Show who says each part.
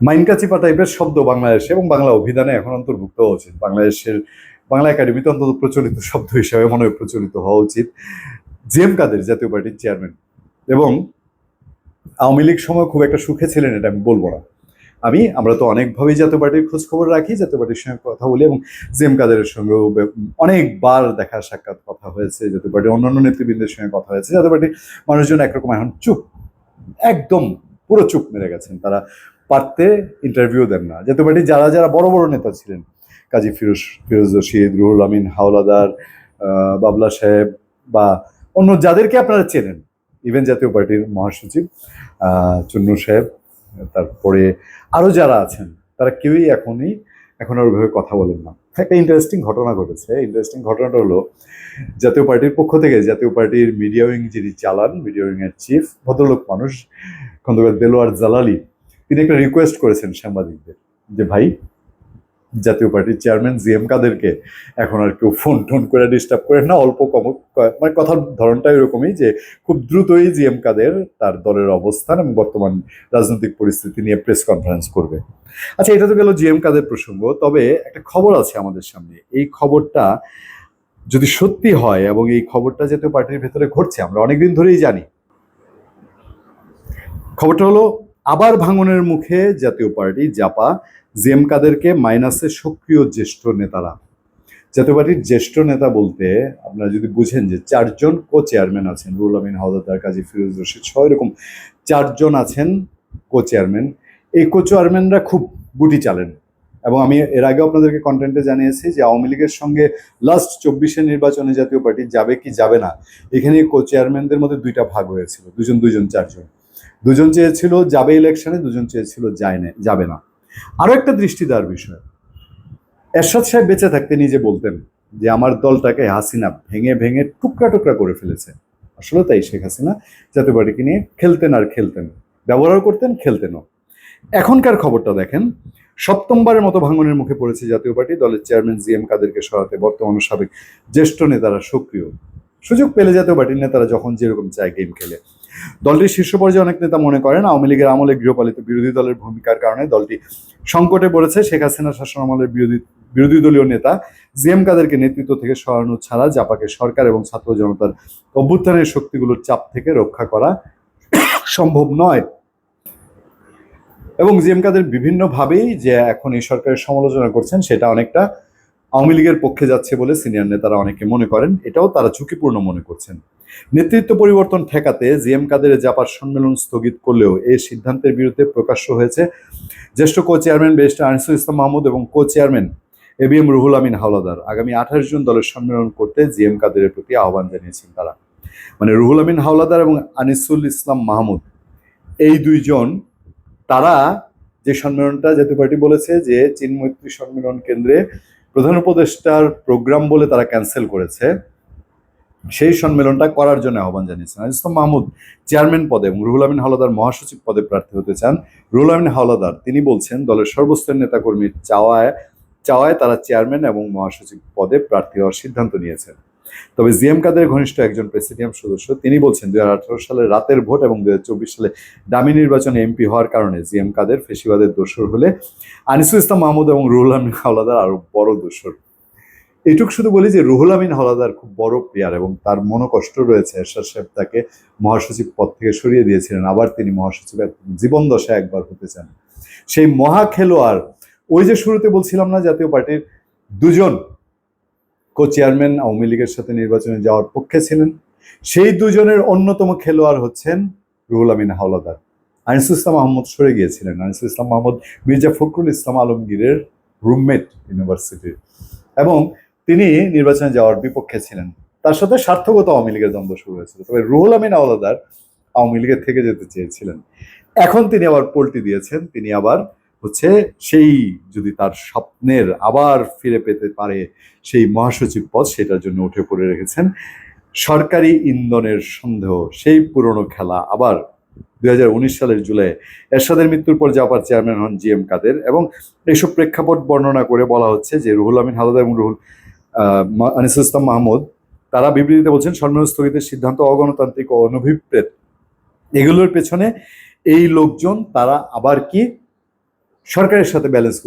Speaker 1: মাইনকাচিপা টাইপের শব্দ বাংলাদেশে এবং বাংলা অভিধানে এখন অন্তর্ভুক্ত হওয়া উচিত বাংলাদেশের বাংলা একাডেমিতে অন্তত প্রচলিত শব্দ হিসাবে মনে হয় প্রচলিত হওয়া উচিত। জেম কাদের জাতীয় পার্টির চেয়ারম্যান। এবং আওয়ামী লীগ সময় খুব একটা সুখে ছিলেন এটা আমি বলব না। আমি, আমরা তো অনেকভাবেই জাতীয় পার্টির খোঁজ খবর রাখি, জাতীয় পার্টির সঙ্গে কথা বলি এবং জেম কাদেরের সঙ্গেও অনেকবার দেখা সাক্ষাৎ কথা হয়েছে, জাতীয় পার্টির অন্যান্য নেতৃবৃন্দের সঙ্গে কথা হয়েছে। জাতীয় পার্টির মানুষজন একরকম এখন চুপ, একদম পুরো চুপ মেরে গেছেন। তারা পারতে ইন্টারভিউ দেন না। জাতীয় পার্টির যারা যারা বড় বড় নেতা ছিলেন, কাজী ফিরোজ ফিরোজ রশিদ, রুহুল আমিন, হাওলাদার বাবলা সাহেব বা অন্য যাদেরকে আপনারা চেনেন ইভেন জাতীয় পার্টির মহাসচিব চুন্নু সাহেব, তারপরে আরও যারা আছেন, তারা কেউই এখনই, এখন আর ওইভাবে কথা বলেন না। একটা ইন্টারেস্টিং ঘটনা ঘটেছে। ইন্টারেস্টিং ঘটনাটা হলো, জাতীয় পার্টির পক্ষ থেকে, জাতীয় পার্টির মিডিয়া উইং যিনি চালান মিডিয়া উইং এর চিফ ভদ্রলোক মানুষ, খন্দকার দেলোয়ার জালালি তিনি একটা রিকোয়েস্ট করেছেন সাংবাদিকদের যে, ভাই, জাতীয় পার্টির চেয়ারম্যান জি এম কাদেরকে এখন আর কেউ ফোন টোন করে ডিস্টার্ব করে না, অল্প কম মানে কথার ধরনটা এরকমই যে, খুব দ্রুতই জি এম কাদের তার দলের অবস্থান এবং বর্তমান রাজনৈতিক পরিস্থিতি নিয়ে প্রেস কনফারেন্স করবে। আচ্ছা এটা তো গেল জি এম কাদের প্রসঙ্গ। তবে একটা খবর আছে আমাদের সামনে। এই খবরটা যদি সত্যি হয় এবং এই খবরটা জাতীয় পার্টির ভেতরে ঘটছে, আমরা অনেকদিন ধরেই জানি। খবরটা হলো আবার ভাঙনের মুখে জাতীয় পার্টি জাপা জেম কাদেরকে মাইনাসে সক্রিয় জ্যেষ্ঠ নেতারা। জাতীয় পার্টির জ্যেষ্ঠ নেতা বলতে আপনারা যদি বুঝেন যে চারজন কো চেয়ারম্যান আছেন রুল আমিন, হাওদাদার, কাজী ফিরোজ রশিদ, সহ এরকম চারজন আছেন কো চেয়ারম্যান এই কো চেয়ারম্যানরা খুব গুটি চালেন। এবং আমি এর আগে আপনাদেরকে কন্টেন্টে জানিয়েছি যে আওয়ামী লীগের সঙ্গে লাস্ট চব্বিশের নির্বাচনে জাতীয় পার্টি যাবে কি যাবে না এখানে কো চেয়ারম্যানদের মধ্যে দুইটা ভাগ হয়েছিল, দুজন দুজন চারজন। দুজন চেয়েছিল যাবে ইলেকশনে দুজন চেয়েছিল যায় না যাবে না। আরও একটা দৃষ্টি দেওয়ার বিষয়। এরশাদ সাহেব বেঁচে থাকতে নিজে বলতেন যে, আমার দলটাকে হাসিনা ভেঙে ভেঙে টুকরা টুকরা করে ফেলেছে। আসলে তাই শেখ হাসিনা জাতীয় পার্টিকে নিয়ে খেলতেন আর খেলতেন। ব্যবহার করতেন, খেলতেনও। এখনকার খবরটা দেখেন, সপ্তমবারের মতো ভাঙনের মুখে পড়েছে জাতীয় পার্টি। দলের চেয়ারম্যান জি এম কাদেরকে সরাতে বর্তমান সাবেক জ্যেষ্ঠ নেতারা সক্রিয়। সুযোগ পেলে জাতীয় পার্টির নেতারা যখন যেরকম চায় গেম খেলে। দলটির শীর্ষ পর্যায়ে অনেক নেতা মনে করেন, আওয়ামী লীগের আমলে গৃহপালিত বিরোধী দলের ভূমিকার কারণে দলটি সংকটে পড়েছে। শেখ হাসিনা শাসন আমলের বিরোধী বিরোধী দলীয় নেতা জিএম কাদেরকে নেতৃত্ব থেকে সরানো ছাড়া জাপাকে সরকার এবং ছাত্র জনতার অভ্যুত্থানের শক্তিগুলোর চাপ থেকে রক্ষা করা সম্ভব নয়। এবং জিএম কাদের বিভিন্নভাবেই যে এখন এই সরকারের সমালোচনা করছেন, সেটা অনেকটা আওয়ামী লীগের পক্ষে যাচ্ছে বলে সিনিয়র নেতারা অনেকে মনে করেন। এটাও তারা ঝুঁকিপূর্ণ মনে করছেন। নেতৃত্ব পরিবর্তন ঠেকাতে জিএম কাদের জাপার সম্মেলন স্থগিত করলেও এই সিদ্ধান্তের বিরুদ্ধে প্রকাশ্য হয়েছে। জ্যেষ্ঠ কো চেয়ারম্যান বেস্ট আনিসুল ইসলাম মাহমুদ এবং co chairman A B M Ruhul Amin Howlader আগামী আঠাশ জুন দলের সম্মেলন করতে জিএম কাদেরের প্রতি আহ্বান জানিয়েছেন তারা। মানে রুহুল আমিন হাওলাদার এবং আনিসুল ইসলাম মাহমুদ, এই দুইজন তারা যে সম্মেলনটা জাতীয় পার্টি বলেছে যে চীন মৈত্রী সম্মেলন কেন্দ্রে প্রধান উপদেষ্টার প্রোগ্রাম বলে তারা ক্যান্সেল করেছে। সেই সম্মেলনটা করার জন্য আহ্বান জানিয়েছেন। ইসলাম মাহমুদ চেয়ারম্যান পদে এবং রুহুল আমিন হাওলাদার মহাসচিব পদে প্রার্থী হতে চান। রুহুল আমিন হাওলাদার, তিনি বলছেন, দলের সর্বস্তরের নেতাকর্মীর চাওয়ায় চাওয়ায় তারা চেয়ারম্যান এবং মহাসচিব পদে প্রার্থী হওয়ার সিদ্ধান্ত নিয়েছেন। তবে জিএম কাদের ঘনিষ্ঠ একজন প্রেসিডিয়াম সদস্য, তিনি বলছেন, দুই সালে রাতের ভোট এবং দুই হাজার চব্বিশ সালে ডামি নির্বাচনে এমপি হওয়ার কারণে জিএম কাদের ফেসিবাদের দোষর হলে আনিসুল ইসলাম মাহমুদ এবং রুহুল আমিন হাওলাদার আরও বড় দোষর এইটুক শুধু বলি যে রুহুল আমিন হাওলাদার খুব বড় প্লেয়ার এবং তার মনোকষ্ট রয়েছে। এরশাদ সাহেব তাকে মহাসচিব পদ থেকে সরিয়ে দিয়েছিলেন। আবার তিনি মহাসচিবের জীবন দশা একবার হতে চান। সেই মহা খেলোয়াড়, ওই যে শুরুতে বলছিলাম না জাতীয় পার্টির দুজন কো চেয়ারম্যান আওয়ামী লীগের সাথে নির্বাচনে যাওয়ার পক্ষে ছিলেন। সেই দুজনের অন্যতম খেলোয়াড় হচ্ছেন রুহুল আমিন হাওলাদার। আনিসুল ইসলাম আহমদ সরে গিয়েছিলেন। আনিসুল ইসলাম মাহমুদ মির্জা ফখরুল ইসলাম আলমগীরের রুমমেট ইউনিভার্সিটির এবং তিনি নির্বাচনে যাওয়ার বিপক্ষে ছিলেন। তার সাথে স্বার্থগত আওয়ামী লীগের দ্বন্দ্ব শুরু হয়েছিল। তবে রুহুল আমিন আওলাদার আওয়ামী লীগের থেকে যেতে চেয়েছিলেন। এখন তিনি আবার পল্টি দিয়েছেন। তিনি আবার হচ্ছে সেই যদি তার স্বপ্নের আবার ফিরে পেতে পারে সেই মহাসচিব পদ, সেটার জন্য উঠে পড়ে রেখেছেন। সরকারি ইন্ধনের সন্দেহ, সেই পুরনো খেলা আবার দুই হাজার উনিশ সালের জুলাই এরশাদের মৃত্যুর পর জাপার চেয়ারম্যান হন জি এম কাদের এবং এইসব প্রেক্ষাপট বর্ণনা করে বলা হচ্ছে যে রুহুল আমিন হালদার এবং রুহুল আনিসুল ইসলাম মাহমুদ, তারা বিবৃতিতে বলছেন সম্মেলন স্থগিতের সিদ্ধান্ত অগণতান্ত্রিক ও অনভিপ্রেত। এগুলোর পেছনে এই লোকজন, তারা আবার কি? সরকারের সাথে ব্যালেন্স করছে।